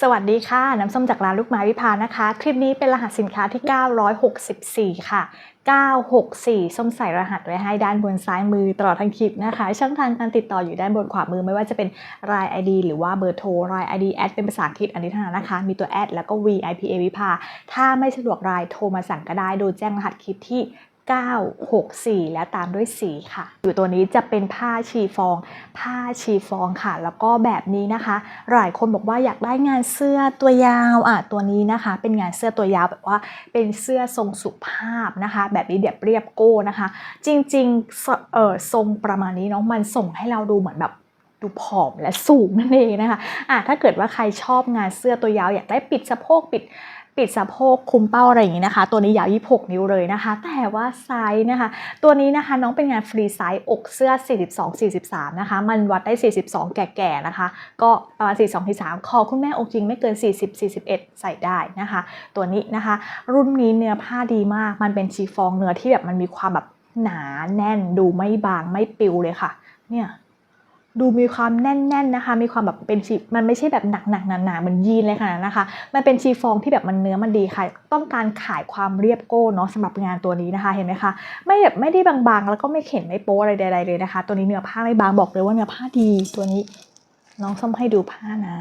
สวัสดีค่ะ น้ำส้มจากร้านลูกไม้วิพานะคะ คลิปนี้เป็นรหัสสินค้าที่ 964 ค่ะ 964 ส้มใส่รหัสไว้ให้ด้านบนซ้ายมือตลอดทั้งคลิปนะคะ ช่องทางการติดต่ออยู่ด้านบนขวามือไม่ว่าจะเป็นราย ID หรือว่าเบอร์โทรราย ID แอดเป็นภาษาอังกฤษอันนี้เท่านั้นนะคะ มีตัวแอดแล้วก็ VIPA วิภา ถ้าไม่สะดวกรายโทรมาสั่งก็ได้โดยแจ้งรหัสคลิปที่ 964 และตามด้วย 4 ค่ะ อยู่ตัวนี้จะเป็นผ้าชีฟอง ผ้าชีฟองค่ะ แล้วก็แบบนี้นะคะ หลายคนบอกว่าอยากได้งานเสื้อตัวยาวอะตัวนี้นะคะ เป็นงานเสื้อตัวยาวแบบว่าเป็นเสื้อทรงสุภาพนะคะ แบบนี้เดียบเรียบโก้นะคะ จริงๆเออทรงประมาณนี้เนาะมันส่งให้เราดูเหมือนแบบดูผอมและสูงนั่นเองนะคะอะถ้าเกิดว่าใครชอบงานเสื้อตัวยาว อยากได้ปิดสะโพกปิด ปิดสะโพกคุมเป้าอะไรอย่างนี้นะคะ ตัวนี้ยาว 26 นิ้วเลยนะคะ แต่ว่าไซส์นะคะ ตัวนี้นะคะน้องเป็นงานฟรีไซส์อกเสื้อ 42 43 นะคะ มันวัดได้ 42 แก่ๆนะคะ ก็ประมาณ 42 43 คอคุณแม่อกจริงไม่เกิน 40 41 ใส่ได้นะคะ ตัวนี้นะคะ รุ่นนี้เนื้อผ้าดีมาก มันเป็นชีฟองเนื้อที่แบบมันมีความแบบหนาแน่นดูไม่บางไม่ปิวเลยค่ะ เนี่ย ดูมีความแน่นๆนะคะ มีความแบบเป็นชีมันไม่ใช่แบบหนักๆหนาๆเหมือนยีนเลยค่ะนะคะ มันเป็นชีฟองที่แบบมันเนื้อมันดีค่ะ ต้องการขายความเรียบโก้เนาะสำหรับงานตัวนี้นะคะเห็นไหมคะไม่แบบไม่ได้บางๆ แล้วก็ไม่เข็นไม่โป๊อะไรใดๆเลยนะคะ ตัวนี้เนื้อผ้าไม่บางบอกเลยว่าเนื้อผ้าดีตัวนี้น้องส้มให้ดูผ้านะ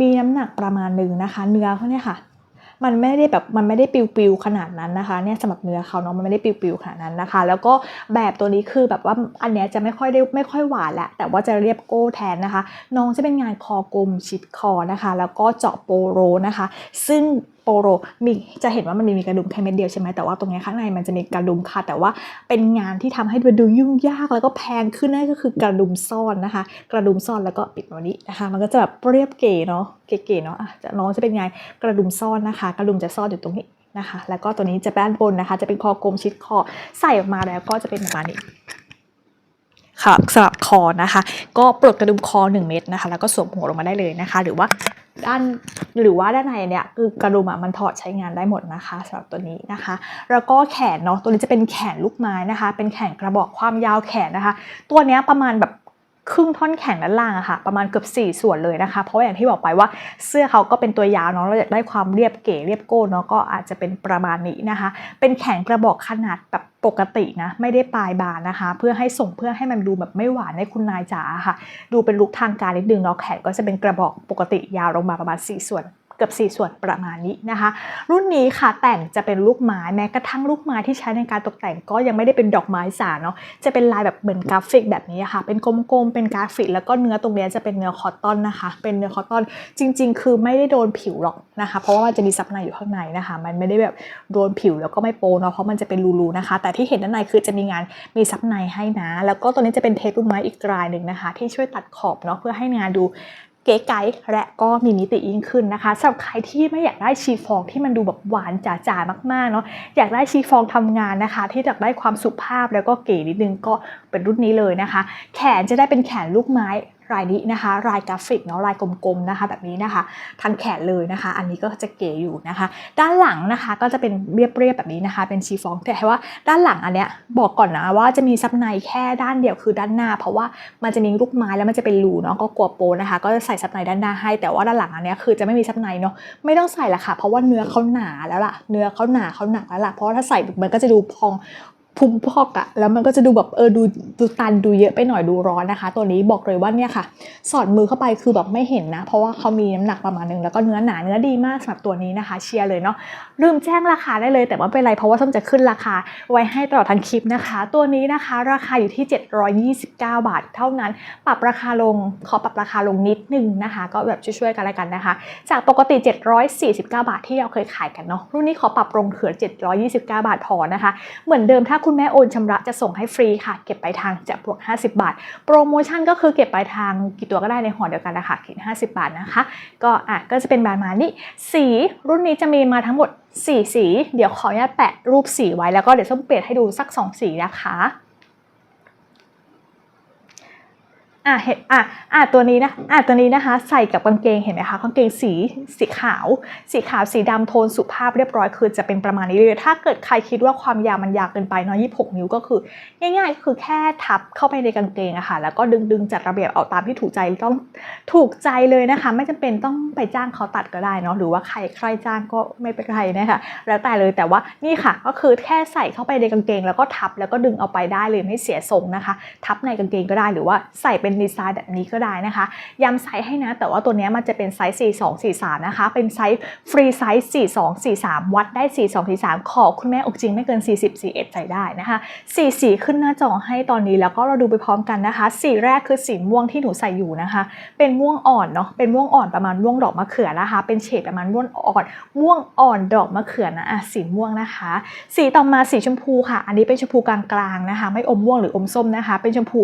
มีน้ำหนักประมาณหนึ่งนะคะ เนื้อเขาเนี่ยค่ะ มันไม่ได้แบบมันไม่ได้ปิวๆขนาดนั้นนะคะเนี่ยสำหรับเนื้อเขาเนาะมันไม่ได้ปิวๆขนาดนั้นนะคะ แล้วก็แบบตัวนี้คือแบบว่าอันเนี้ยจะไม่ค่อยได้ไม่ค่อยหวานแหละแต่ว่าจะเรียบโก้แทนนะคะ น้องจะเป็นงานคอกลมชิดคอนะคะ แล้วก็เจาะโปโรนะคะ ซึ่งโปโรมีจะเห็นว่ามันมีกระดุมแค่เม็ดเดียวใช่ไหมแต่ว่าตรงนี้ข้างในมันจะมีกระดุมค่ะ แต่ว่าเป็นงานที่ทำให้ดูยุ่งยากแล้วก็แพงขึ้นนั่นก็คือกระดุมซ่อนนะคะ กระดุมซ่อนแล้วก็ปิดแบบนี้นะคะ มันก็จะแบบเรียบเก๋เนาะเก๋ๆเนาะจะน้องจะเป็นไงกระดุมซ่อนนะคะ กระดุมจะซ่อนอยู่ตรงนี้นะคะ แล้วก็ตัวนี้จะด้นบนนะคะ จะเป็นคอกลมชิดคอใส่ออกมาแล้วก็จะเป็นประมาณนี้ค่ะสำหรับคอนะคะ ก็ปลดกระดุมคอ 1 เม็ดนะคะ แล้วก็สวมหัวลงมาได้เลยนะคะ หรือว่า ด้านหรือว่าด้านในเนี่ยคือกระดุมอะมันถอดใช้งานได้หมดนะคะสำหรับตัวนี้นะคะ แล้วก็แขนเนาะตัวนี้จะเป็นแขนลูกไม้นะคะ เป็นแขนกระบอกความยาวแขนนะคะ ตัวเนี้ยประมาณแบบครึ่งท่อนแขนด้านล่างอะค่ะ ประมาณเกือบ 4 ส่วนเลยนะคะ เพราะอย่างที่บอกไปว่าเสื้อเขาก็เป็นตัวยาวเนาะเราอยากได้ความเรียบเก๋เรียบโก้เนาะก็อาจจะเป็นประมาณนี้นะคะ เป็นแขนกระบอกขนาดแบบ ปกตินะไม่ได้ปลายบานนะคะ เพื่อให้ส่งเพื่อให้มันดูแบบไม่หวานให้คุณนายจ๋าค่ะ ดูเป็นลุคทางการนิดนึงเนาะแขนก็จะเป็นกระบอกปกติยาวลงมาประมาณ 4 ส่วน เกือบ 4 ส่วนประมาณนี้นะคะ รุ่นนี้ค่ะแต่งจะเป็นลูกไม้แม้กระทั่งลูกไม้ที่ใช้ในการตกแต่งก็ยังไม่ได้เป็นดอกไม้สาเนาะจะเป็นลายแบบเหมือนกราฟิกแบบนี้ค่ะเป็นกลมๆเป็นกราฟิก แล้วก็เนื้อตรงนี้จะเป็นเนื้อคอตตอนนะคะ เป็นเนื้อคอตตอนจริง ๆ คือไม่ได้โดนผิวหรอกนะคะ เพราะว่ามันจะมีซับในอยู่ข้างในนะคะ มันไม่ได้แบบโดนผิวแล้วก็ไม่โปเนาะเพราะมันจะเป็นรูๆนะคะ แต่ที่เห็นด้านในคือจะมีงานมีซับในให้นะ แล้วก็ตัวนี้จะเป็นเทปลูกไม้อีกรายหนึ่งนะคะ ที่ช่วยตัดขอบเนาะเพื่อให้งานดู เก๋ไก๋และก็มีมิติยิ่งขึ้นนะคะสำหรับใครที่ไม่อยากได้ชีฟองที่มันดูแบบหวานจ๋าๆมากๆเนาะอยากได้ชีฟองทำงานนะคะ ที่อยากได้ความสุภาพแล้วก็เก๋นิดนึงก็เป็นรุ่นนี้เลยนะคะ แขนจะได้เป็นแขนลูกไม้ ลายนี้นะคะลายกราฟิกเนาะลายกลมๆนะคะ แบบนี้นะคะทั้งแขนเลยนะคะ อันนี้ก็จะเก๋อยู่นะคะ ด้านหลังนะคะก็จะเป็นเรียบๆแบบนี้นะคะ เป็นชีฟองแต่ว่าด้านหลังอันเนี้ยบอกก่อนนะว่าจะมีซับในแค่ด้านเดียวคือด้านหน้า เพราะว่ามันจะมีลูกไม้แล้วมันจะเป็นรูเนาะก็กลัวโปนะคะ ก็จะใส่ซับในด้านหน้าให้ แต่ว่าด้านหลังอันเนี้ยคือจะไม่มีซับในเนาะไม่ต้องใส่ละค่ะ เพราะว่าเนื้อเขาหนาแล้วล่ะ เนื้อเขาหนาเขาหนักแล้วล่ะเพราะถ้าใส่มันก็จะดูพอง พุมพอกอะแล้วมันก็จะดูแบบเออดูดูตันดูเยอะไปหน่อยดูร้อนนะคะ ตัวนี้บอกเลยว่าเนี่ยค่ะ สอดมือเข้าไปคือแบบไม่เห็นนะ เพราะว่าเขามีน้ำหนักประมาณนึงแล้วก็เนื้อหนาเนื้อดีมากสำหรับตัวนี้นะคะ เชียร์เลยเนาะลืมแจ้งราคาได้เลย แต่ว่าไม่เป็นไรเพราะว่าส้มจะขึ้นราคาไว้ให้ตลอดทั้งคลิปนะคะ ตัวนี้นะคะ ราคาอยู่ที่ 729 บาท เท่านั้น ปรับราคาลงขอปรับราคาลงนิดนึงนะคะ ก็แบบช่วยๆกันแล้วกันนะคะ จากปกติ 749 บาทที่เราเคยขายกันเนาะรุ่นนี้ขอปรับลงเหลือ729 บาทพอนะคะ เหมือนเดิมถ้าคุณแม่โอนชำระจะส่งให้ฟรีค่ะ เก็บปลายทางจะบวก 50 บาท โปรโมชั่นก็คือเก็บปลายทางกี่ตัวก็ได้ในห่อเดียวกันนะคะคิด50 บาทนะคะ ก็อะก็จะเป็นประมาณนี้ สีรุ่นนี้จะมีมาทั้งหมด 4 สี เดี๋ยวขออนุญาตแปะรูปสีไว้แล้วก็เดี๋ยวส้มเปลี่ยนให้ดูสัก 2 สีนะคะ อะเห็นอะอะตัวนี้นะอะตัวนี้นะคะ ใส่กับกางเกงเห็นไหมคะกางเกงสีสีขาว สีขาวสีดำโทนสุภาพเรียบร้อยคือจะเป็นประมาณนี้เลย ถ้าเกิดใครคิดว่าความยาวมันยาวเกินไปเนาะ26นิ้วก็คือ ง่าย ๆ คือแค่ทับเข้าไปในกางเกงอะค่ะแล้วก็ดึงดึงจัดระเบียบเอาตามที่ถูกใจต้องถูกใจเลยนะคะ ไม่จำเป็นต้องไปจ้างเขาตัดก็ได้เนาะหรือว่าใครใครจ้างก็ไม่เป็นไรนะคะแล้วแต่เลยแต่ว่านี่ค่ะ ก็คือแค่ใส่เข้าไปในกางเกง แล้วก็ทับแล้วก็ดึงเอาไปได้เลยไม่เสียทรงนะคะ ทับในกางเกงก็ได้หรือว่าใส่เป็นดีไซน์แบบนี้ก็ได้นะคะย้ำไซส์ให้นะ แต่ว่าตัวนี้มันจะเป็นไซส์ 42 43 นะคะ เป็นไซส์ฟรีไซส์ 42 43 วัดได้ 42 43 ขอคุณแม่อกจริงไม่เกิน 40 41ใส่ได้นะคะสีสีขึ้นหน้าจอให้ตอนนี้แล้วก็เราดูไปพร้อมกันนะคะ สีแรกคือสีม่วงที่หนูใส่อยู่นะคะ เป็นม่วงอ่อนเนาะเป็นม่วงอ่อนประมาณม่วงดอกมะเขือนะคะ เป็นเฉดประมาณม่วงอ่อนม่วงอ่อนดอกมะเขือนะอะสีม่วงนะคะ สีต่อมาสีชมพูค่ะ อันนี้เป็นชมพูกลางๆนะคะ ไม่อมม่วงหรืออมส้มนะคะ เป็นชมพู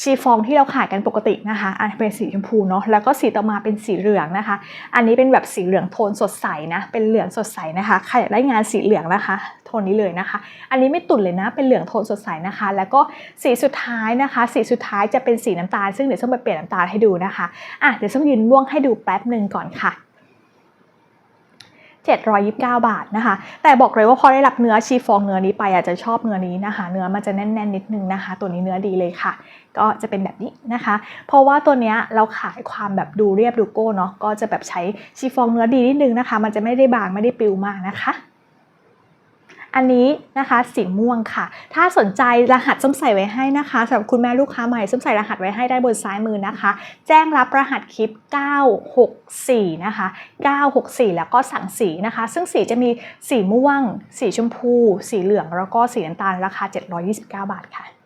ชีฟองที่เราขายกันปกตินะคะ อันเป็นสีชมพูเนาะแล้วก็สีต่อมาเป็นสีเหลืองนะคะ อันนี้เป็นแบบสีเหลืองโทนสดใสนะเป็นเหลืองสดใสนะคะใครอยากได้งานสีเหลืองนะคะโทนนี้เลยนะคะ อันนี้ไม่ตุ่นเลยนะเป็นเหลืองโทนสดใสนะคะ แล้วก็สีสุดท้ายนะคะ สีสุดท้ายจะเป็นสีน้ำตาลซึ่งเดี๋ยวส้มไปเปลี่ยนน้ำตาลให้ดูนะคะอะเดี๋ยวส้มยืนม่วงให้ดูแป๊บหนึ่งก่อนค่ะ 729 บาทนะคะ แต่บอกเลยว่าพอได้รับเนื้อชีฟองเนื้อนี้ไปอาจจะชอบเนื้อนี้นะคะ เนื้อมันจะแน่นๆนิดนึงนะคะ ตัวนี้เนื้อดีเลยค่ะ ก็จะเป็นแบบนี้นะคะ เพราะว่าตัวเนี้ยเราขายความแบบดูเรียบดูโก้เนาะก็จะแบบใช้ชีฟองเนื้อดีนิดนึงนะคะ มันจะไม่ได้บางไม่ได้ปิวมากนะคะ อันนี้นะคะสีม่วงค่ะ ถ้าสนใจรหัสส้มใส่ไว้ให้นะคะสำหรับคุณแม่ลูกค้าใหม่ส้มใส่รหัสไว้ให้ได้บนซ้ายมือนะคะ แจ้งรับรหัสคลิป 964 นะคะ 964 แล้วก็สั่งสีนะคะ ซึ่งสีจะมีสีม่วง สีชมพู สีเหลืองแล้วก็สีน้ำตาลราคา 729 บาทค่ะ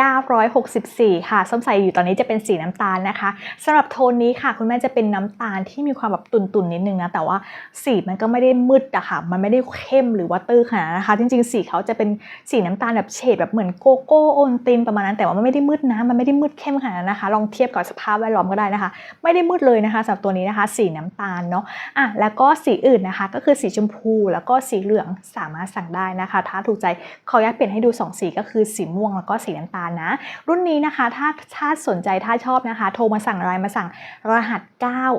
964 ค่ะส้มใส่อยู่ตอนนี้จะเป็นสีน้ำตาลนะคะสำหรับโทนนี้ค่ะคุณแม่จะเป็นน้ำตาลที่มีความแบบตุ่นๆนิดนึงนะแต่ว่าสีมันก็ไม่ได้มืดอะค่ะ มันไม่ได้เข้มหรือว่าตื้อขนาดนั้นะคะ จริงๆ สีเขาจะเป็นสีน้ำตาลแบบเฉดแบบเหมือนโกโก้โอนตินประมาณนั้น แต่ว่ามันไม่ได้มืดนะมันไม่ได้มืดเข้มขนาดนั้นนะคะ ลองเทียบกับสภาพแวดล้อมก็ได้นะคะ ไม่ได้มืดเลยนะคะสำหรับตัวนี้นะคะ สีน้ำตาลเนาะอะแล้วก็สีอื่นนะคะ ก็คือสีชมพูแล้วก็สีเหลืองสามารถสั่งได้นะคะ ถ้าถูกใจขออนุญาตเปลี่ยนให้ดู 2 สีก็คือสีม่วงแล้วก็สีน้ำตาลนะ รุ่นนี้นะคะถ้าถ้าสนใจถ้าชอบนะคะ โทรมาสั่งอะไรมาสั่งรหัส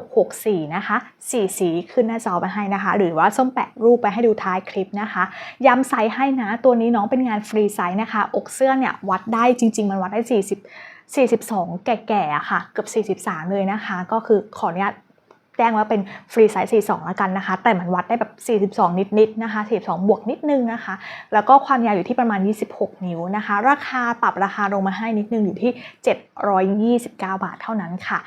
964 นะคะสีสีขึ้นหน้าจอไปให้นะคะ หรือว่าส้มแปะรูปไปให้ดูท้ายคลิปนะคะ ย้ำไซส์ให้นะ ตัวนี้น้องเป็นงานฟรีไซส์นะคะ อกเสื้อเนี่ยวัดได้จริง ๆ มันวัดได้ 40 42 แก่ๆค่ะ เกือบ 43 เลยนะคะ ก็คือขออนุญาต แจ้งว่าเป็นฟรีไซส์42แล้วกันนะคะ แต่มันวัดได้แบบ 42 นิดๆนะคะ 42 บวกนิดนึงนะคะ แล้วก็ความยาวอยู่ที่ประมาณ 26 นิ้วนะคะ ราคาปรับราคาลงมาให้นิดนึงอยู่ที่ 729 บาทเท่านั้นค่ะ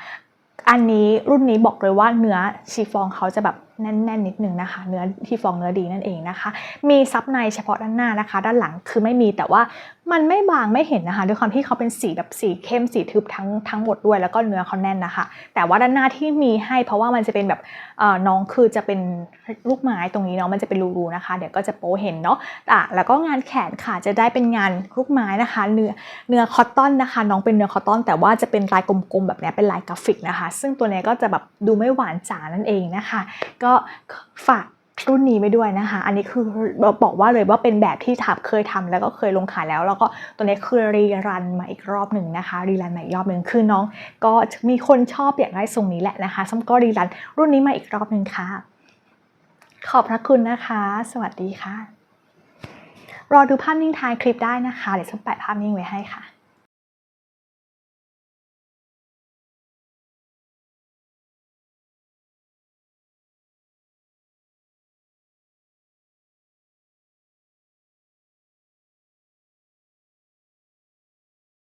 อันนี้รุ่นนี้บอกเลยว่าเนื้อชีฟองเขาจะแบบแน่นๆนิดนึงนะคะ เนื้อชีฟองเนื้อดีนั่นเองนะคะ มีซับในเฉพาะด้านหน้านะคะ ด้านหลังคือไม่มีแต่ว่ามันไม่บางไม่เห็นนะคะ ด้วยความที่เขาเป็นสีแบบสีเข้มสีทึบทั้งทั้งหมดด้วยแล้วก็เนื้อเขาแน่นนะคะ แต่ว่าด้านหน้าที่มีให้เพราะว่ามันจะเป็นแบบน้องคือจะเป็นลูกไม้ตรงนี้เนาะมันจะเป็นรูๆนะคะ เดี๋ยวก็จะโป๊เห็นเนาะอะแล้วก็งานแขนค่ะจะได้เป็นงานลูกไม้นะคะ เนื้อเนื้อคอตตอนนะคะ น้องเป็นเนื้อคอตตอน แต่ว่าจะเป็นลายกลมๆแบบนี้เป็นลายกราฟิกนะคะ ซึ่งตัวเนี้ยก็จะแบบดูไม่หวานจ๋านั่นเองนะคะกฝากรุ่นนี้ไปด้วยนะคะ อันนี้คือบอกว่าเลยว่าเป็นแบบที่ทับเคยทำแล้วก็เคยลงขายแล้ว แล้วก็ตัวนี้คือรีรันมาอีกรอบหนึ่งนะคะ รีรันมาอีกรอบหนึ่งคือน้อง ก็มีคนชอบอยากได้ทรงนี้แหละนะคะซ้ำก็รีรันรุ่นนี้มาอีกรอบหนึ่งค่ะ ขอบพระคุณนะคะ สวัสดีค่ะ รอดูภาพนิ่งท้ายคลิปได้นะคะ เดี๋ยวส้มแปะภาพนิ่งไว้ให้ค่ะ